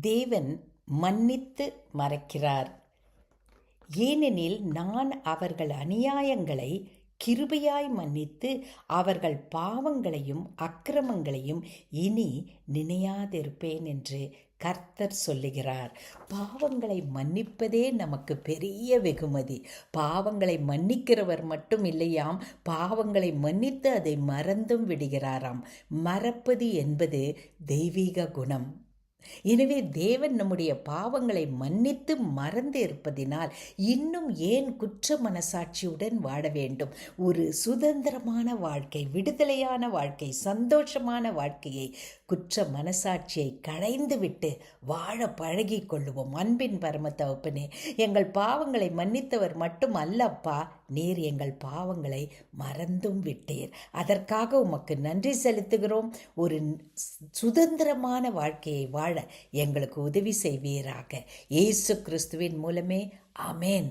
தேவன் மன்னித்து மறைக்கிறார். ஏனெனில் நான் அவர்கள் அநியாயங்களை கிருபையாய் மன்னித்து அவர்கள் பாவங்களையும் அக்கிரமங்களையும் இனி நினையாதிருப்பேன் என்று கர்த்தர் சொல்லுகிறார். பாவங்களை மன்னிப்பதே நமக்கு பெரிய வெகுமதி. பாவங்களை மன்னிக்கிறவர் மட்டும் இல்லையாம் பாவங்களை மன்னித்து அதை மறந்தும் விடுகிறாராம். மறப்பது என்பது தெய்வீக குணம். எனவே தேவன் நம்முடைய பாவங்களை மன்னித்து மறந்து இருப்பதினால் இன்னும் ஏன் குற்ற மனசாட்சியுடன் வாழ வேண்டும்? ஒரு சுதந்திரமான வாழ்க்கை விடுதலையான வாழ்க்கை சந்தோஷமான வாழ்க்கையை குற்ற மனசாட்சியை களைந்துவிட்டு வாழ பழகி கொள்ளுவோம். அன்பின் பரம தவப்பனே எங்கள் பாவங்களை மன்னித்தவர் மட்டும் அல்லப்பா நீர் எங்கள் பாவங்களை மறந்தும் விட்டீர். அதற்காக உமக்கு நன்றி செலுத்துகிறோம். ஒரு சுதந்திரமான வாழ்க்கையை வாழ எங்களுக்கு உதவி செய்வீராக. இயேசு கிறிஸ்துவின் மூலமே. அமேன்